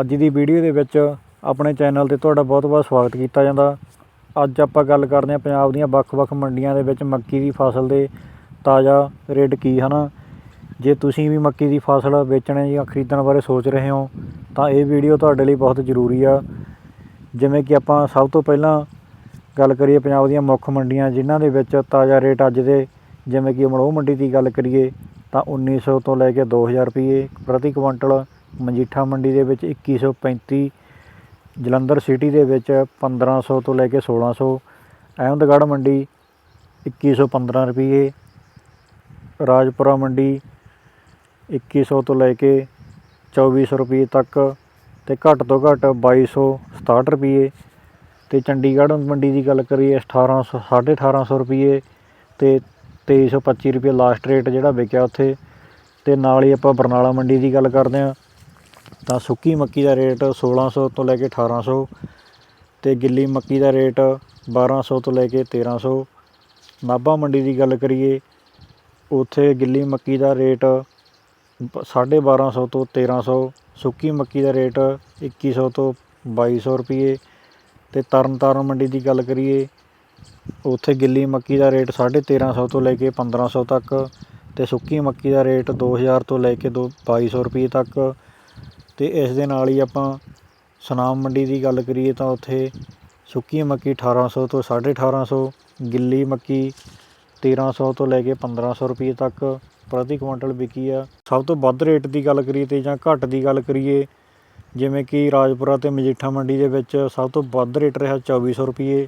ਅੱਜ ਦੀ ਵੀਡੀਓ ਦੇ ਵਿੱਚ ਆਪਣੇ ਚੈਨਲ ਤੇ ਤੁਹਾਡਾ ਬਹੁਤ-ਬਹੁਤ ਸਵਾਗਤ ਕੀਤਾ ਜਾਂਦਾ। ਅੱਜ ਆਪਾਂ ਗੱਲ ਕਰਦੇ ਹਾਂ ਪੰਜਾਬ ਦੀਆਂ ਵੱਖ-ਵੱਖ ਮੰਡੀਆਂ ਦੇ ਵਿੱਚ ਮੱਕੀ ਦੀ ਫਸਲ ਦੇ ਤਾਜ਼ਾ ਰੇਟ ਕੀ, ਹਨ? ਜੇ ਤੁਸੀਂ ਵੀ ਮੱਕੀ ਦੀ ਫਸਲ ਵੇਚਣੇ ਜਾਂ ਖਰੀਦਣ ਬਾਰੇ ਸੋਚ ਰਹੇ ਹੋ, ਤਾਂ ਇਹ ਵੀਡੀਓ ਤੁਹਾਡੇ ਲਈ ਬਹੁਤ ਜ਼ਰੂਰੀ ਆ। ਜਿਵੇਂ ਕਿ ਆਪਾਂ ਸਭ ਤੋਂ ਪਹਿਲਾਂ ਗੱਲ ਕਰੀਏ ਪੰਜਾਬ ਦੀਆਂ ਮੁੱਖ ਮੰਡੀਆਂ, ਜਿਨ੍ਹਾਂ ਦੇ ਵਿੱਚ ਤਾਜ਼ਾ ਰੇਟ ਅੱਜ ਦੇ, ਜਿਵੇਂ ਕਿ ਅਮਲੋਹ ਮੰਡੀ ਦੀ ਗੱਲ ਕਰੀਏ, ਤਾਂ 1900 ਤੋਂ ਲੈ ਕੇ 2000 ਰੁਪਏ ਪ੍ਰਤੀ ਕੁਇੰਟਲ ਮਜੀਠਾ ਮੰਡੀ ਦੇ ਵਿੱਚ 2135 ਜਲੰਧਰ ਸਿਟੀ ਦੇ ਵਿੱਚ 1500 ਤੋਂ ਲੈ ਕੇ 1600 ਅਹਿਮਦਗੜ੍ਹ ਮੰਡੀ 2115 ਰੁਪਏ, ਰਾਜਪੁਰਾ ਮੰਡੀ 2100 ਤੋਂ ਲੈ ਕੇ 2400 ਰੁਪਏ ਤੱਕ ਤੇ ਘੱਟ ਤੋਂ ਘੱਟ 2267 ਰੁਪਏ ਤੇ ਚੰਡੀਗੜ੍ਹ ਮੰਡੀ ਦੀ ਗੱਲ ਕਰੀਏ 1800 1850 ਰੁਪਏ ਤੇ 2325 ਰੁਪਏ ਲਾਸਟ ਰੇਟ ਜਿਹੜਾ ਵਿਕਿਆ ਉੱਥੇ ਤੇ ਨਾਲ ਹੀ ਆਪਾਂ ਬਰਨਾਲਾ ਮੰਡੀ ਦੀ ਗੱਲ ਕਰਦੇ ਹਾਂ। ਤਾਂ ਸੁੱਕੀ ਮੱਕੀ ਦਾ ਰੇਟ 1600 ਤੋਂ ਲੈ ਕੇ 1800 ਤੇ ਗਿੱਲੀ ਮੱਕੀ ਦਾ ਰੇਟ 1200 ਤੋਂ ਲੈ ਕੇ 1300 ਨਾਭਾ ਮੰਡੀ ਦੀ ਗੱਲ ਕਰੀਏ, ਉੱਥੇ ਗਿੱਲੀ ਮੱਕੀ ਦਾ ਰੇਟ 1250 ਤੋਂ 1300 ਸੁੱਕੀ ਮੱਕੀ ਦਾ ਰੇਟ 2100 ਤੋਂ 2200 ਰੁਪਏ ਤੇ ਤਰਨਤਾਰਨ ਮੰਡੀ ਦੀ ਗੱਲ ਕਰੀਏ, ਉੱਥੇ ਗਿੱਲੀ ਮੱਕੀ ਦਾ ਰੇਟ 1350 ਤੋਂ ਲੈ ਕੇ 1500 ਤੱਕ ਤੇ ਸੁੱਕੀ ਮੱਕੀ ਦਾ ਰੇਟ 2000 ਤੋਂ ਲੈ ਕੇ ਦੋ 2200 ਰੁਪਏ ਤੱਕ। ਅਤੇ ਇਸ ਦੇ ਨਾਲ ਹੀ ਆਪਾਂ ਸੁਨਾਮ ਮੰਡੀ ਦੀ ਗੱਲ ਕਰੀਏ ਤਾਂ ਉੱਥੇ ਸੁੱਕੀ ਮੱਕੀ 1800 ਤੋਂ 1850 ਗਿੱਲੀ ਮੱਕੀ 1300 ਤੋਂ ਲੈ ਕੇ 1500 ਰੁਪਏ ਤੱਕ ਪ੍ਰਤੀ ਕੁਇੰਟਲ ਵਿਕੀ ਆ। ਸਭ ਤੋਂ ਵੱਧ ਰੇਟ ਦੀ ਗੱਲ ਕਰੀਏ ਤੇ ਜਾਂ ਘੱਟ ਦੀ ਗੱਲ ਕਰੀਏ, ਜਿਵੇਂ ਕਿ ਰਾਜਪੁਰਾ ਤੇ ਮਜੀਠਾ ਮੰਡੀ ਦੇ ਵਿੱਚ ਸਭ ਤੋਂ ਵੱਧ ਰੇਟ ਰਿਹਾ 2400 ਰੁਪਏ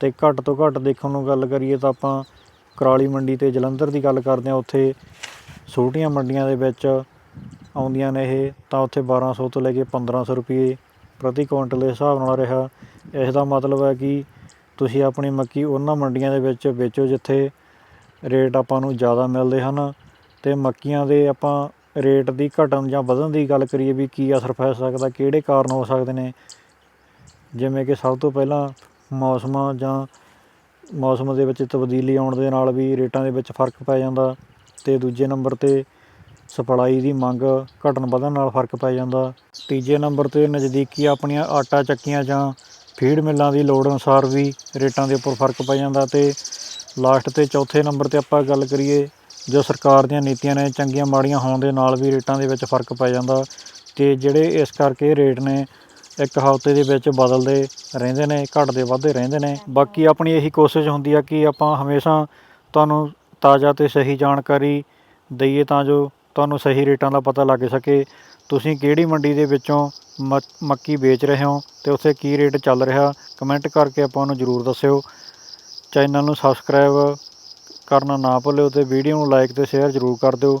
ਤੇ ਘੱਟ ਤੋਂ ਘੱਟ ਦੇਖਣ ਨੂੰ ਗੱਲ ਕਰੀਏ ਤਾਂ ਆਪਾਂ ਕਰਾਲੀ ਮੰਡੀ ਤੇ ਜਲੰਧਰ ਦੀ ਗੱਲ ਕਰਦੇ ਹਾਂ। ਉੱਥੇ ਛੋਟੀਆਂ ਮੰਡੀਆਂ ਦੇ ਵਿੱਚ ਆਉਂਦੀਆਂ ਨੇ ਇਹ, ਤਾਂ ਉੱਥੇ 1200 ਤੋਂ ਲੈ ਕੇ 1500 ਰੁਪਏ ਪ੍ਰਤੀ ਕੁਇੰਟਲ ਦੇ ਹਿਸਾਬ ਨਾਲ ਰਿਹਾ। ਇਸ ਦਾ ਮਤਲਬ ਹੈ ਕਿ ਤੁਸੀਂ ਆਪਣੀ ਮੱਕੀ ਉਹਨਾਂ ਮੰਡੀਆਂ ਦੇ ਵਿੱਚ ਵੇਚੋ ਜਿੱਥੇ ਰੇਟ ਆਪਾਂ ਨੂੰ ਜ਼ਿਆਦਾ ਮਿਲਦੇ ਹਨ ਤੇ ਮੱਕੀਆਂ ਦੇ ਆਪਾਂ ਰੇਟ ਦੀ ਘਟਣ ਜਾਂ ਵਧਣ ਦੀ ਗੱਲ ਕਰੀਏ ਵੀ ਕੀ ਅਸਰ ਪੈ ਸਕਦਾ, ਕਿਹੜੇ ਕਾਰਨ ਹੋ ਸਕਦੇ ਨੇ? ਜਿਵੇਂ ਕਿ ਸਭ ਤੋਂ ਪਹਿਲਾਂ ਮੌਸਮਾਂ ਜਾਂ ਮੌਸਮ ਦੇ ਵਿੱਚ ਤਬਦੀਲੀ ਆਉਣ ਦੇ ਨਾਲ ਵੀ ਰੇਟਾਂ ਦੇ ਵਿੱਚ ਫ਼ਰਕ ਪੈ ਜਾਂਦਾ ਤੇ ਦੂਜੇ ਨੰਬਰ ਤੇ ਸਪਲਾਈ ਦੀ ਮੰਗ ਘਟਣ ਵਧਣ ਨਾਲ ਫ਼ਰਕ ਪੈ ਜਾਂਦਾ। ਤੀਜੇ ਨੰਬਰ ਤੇ ਨਜ਼ਦੀਕੀ ਆਪਣੀਆਂ ਆਟਾ ਚੱਕੀਆਂ ਜਾਂ ਫੀਡ ਮਿੱਲਾਂ ਦੀ ਲੋੜ ਅਨੁਸਾਰ ਵੀ ਰੇਟਾਂ ਦੇ ਉੱਪਰ ਫ਼ਰਕ ਪੈ ਜਾਂਦਾ ਤੇ ਲਾਸਟ ਤੇ ਚੌਥੇ ਨੰਬਰ ਤੇ ਆਪਾਂ ਗੱਲ ਕਰੀਏ, ਜੋ ਸਰਕਾਰ ਦੀਆਂ ਨੀਤੀਆਂ ਨੇ, ਚੰਗੀਆਂ ਮਾੜੀਆਂ ਹੋਣ ਦੇ ਨਾਲ ਵੀ ਰੇਟਾਂ ਦੇ ਵਿੱਚ ਫ਼ਰਕ ਪੈ ਜਾਂਦਾ ਤੇ ਜਿਹੜੇ ਇਸ ਕਰਕੇ ਰੇਟ ਨੇ ਇੱਕ ਹਫ਼ਤੇ ਦੇ ਵਿੱਚ ਬਦਲਦੇ ਰਹਿੰਦੇ ਨੇ, ਘਟਦੇ ਵੱਧਦੇ ਰਹਿੰਦੇ ਨੇ। ਬਾਕੀ ਆਪਣੀ ਇਹੀ ਕੋਸ਼ਿਸ਼ ਹੁੰਦੀ ਆ ਕਿ ਆਪਾਂ ਹਮੇਸ਼ਾ ਤੁਹਾਨੂੰ ਤਾਜ਼ਾ ਤੇ ਸਹੀ ਜਾਣਕਾਰੀ ਦਈਏ ਤਾਂ ਜੋ ਤੁਹਾਨੂੰ ਸਹੀ ਰੇਟਾਂ ਦਾ ਪਤਾ ਲੱਗ ਸਕੇ। ਤੁਸੀਂ ਕਿਹੜੀ ਮੰਡੀ ਦੇ ਵਿੱਚੋਂ ਮੱਕੀ ਵੇਚ ਰਹੇ ਹੋ ਤੇ ਉੱਥੇ ਕੀ ਰੇਟ ਚੱਲ ਰਿਹਾ? ਕਮੈਂਟ ਕਰਕੇ ਆਪਾਂ ਨੂੰ ਜਰੂਰ ਦੱਸਿਓ। ਚੈਨਲ ਨੂੰ ਸਬਸਕ੍ਰਾਈਬ ਕਰਨਾ ਨਾ ਭੁੱਲਿਓ ਤੇ ਵੀਡੀਓ ਨੂੰ ਲਾਈਕ ਤੇ ਸ਼ੇਅਰ ਜਰੂਰ ਕਰ ਦਿਓ।